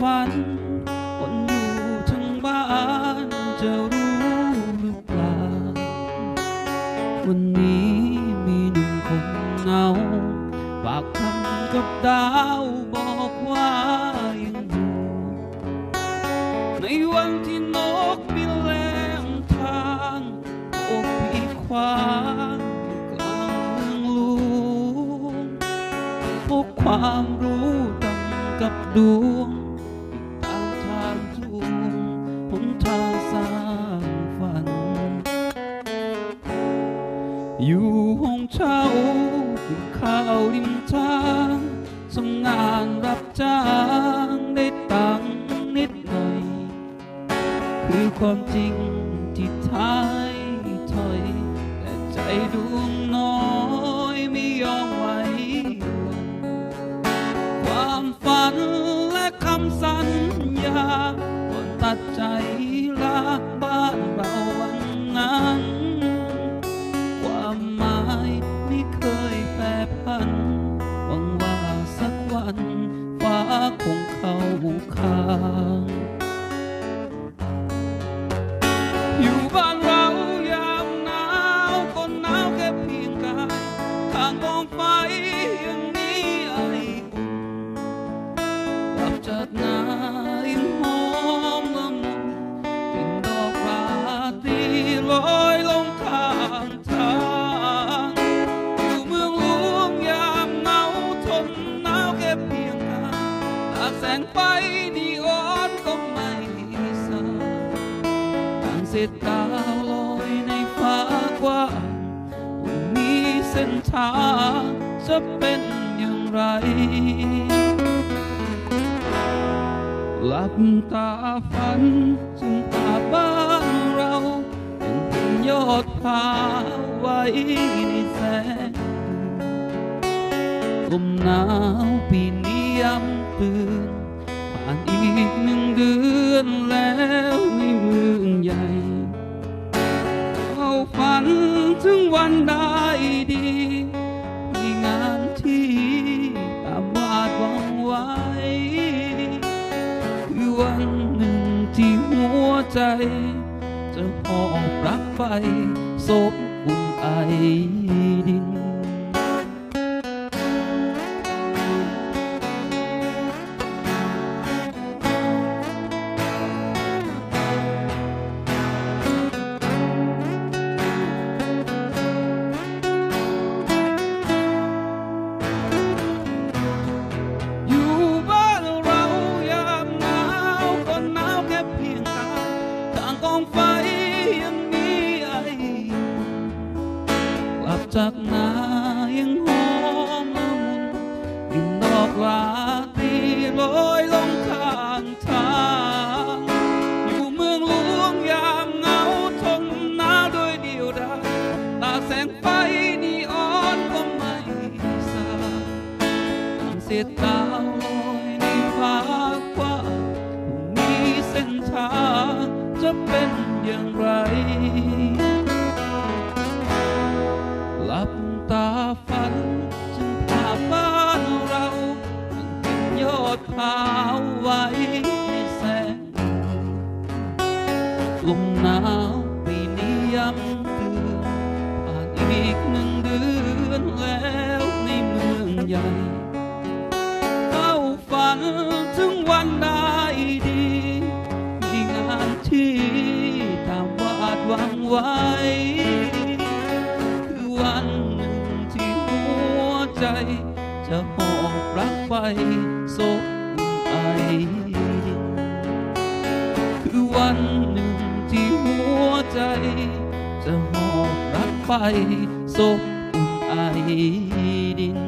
ฝันคนอยู่ทั้งบ้านจะรู้หรือเปล่า วันนี้มีหนุ่มคนเงาฝากคำกับดาวบอกว่ายังอยู่ในวันที่นกบินแลงทางโอบอีควางกลางเมืองลูกพบความรู้ตั้งกับดวง อยู่ห้องเช่ากินข้าวริมทางทำงานรับจ้างได้ตังค์นิดหน่อย คือความจริงที่ท้ายถอย แต่ใจดู ฟ้าคง ดาวลอยในฟ้ากว้างวันนี้เส้นทางจะเป็นอย่างไร หลับตาฝันถึงภาบ้านเรายังเป็นยอดผาไว้ในแสงลมหนาวปีนี้ย้ำเตือนผ่านอีกหนึ่งเดือนแล้วในเมืองใหญ่ันได้ดี มีงานที่ตามวาดหวังไว้คือวันหนึ่งที่หัวใจ จะหอบรักไฟสมอุ่นไอ จากนายังหอมละมุนกินดอกลาตีลอยลงข้างทางอยู่เมืองหลวงยามเงาทนหนาวโดยเดียวดายตาแสงไฟนีออนก็ไม่สางดังเศษดาวลอยในฟ้ากว้างพรุ่งนี้เส้นทางจะเป็นอย่างไร อดผาไว้ในแสงลมหนาวปีนี้ย้ำเตือนผ่านอีกหนึ่งเดือนแล้วในเมืองใหญ่เข้าฝันถึงวันได้ดีมีงานที่ตามวาดหวังไว้คือวันหนึ่งที่หัวใจจะหอบรักไปโศก คือวันหนึ่งที่หัวใจ จะหอบรักไปสบอุ่นไอดิน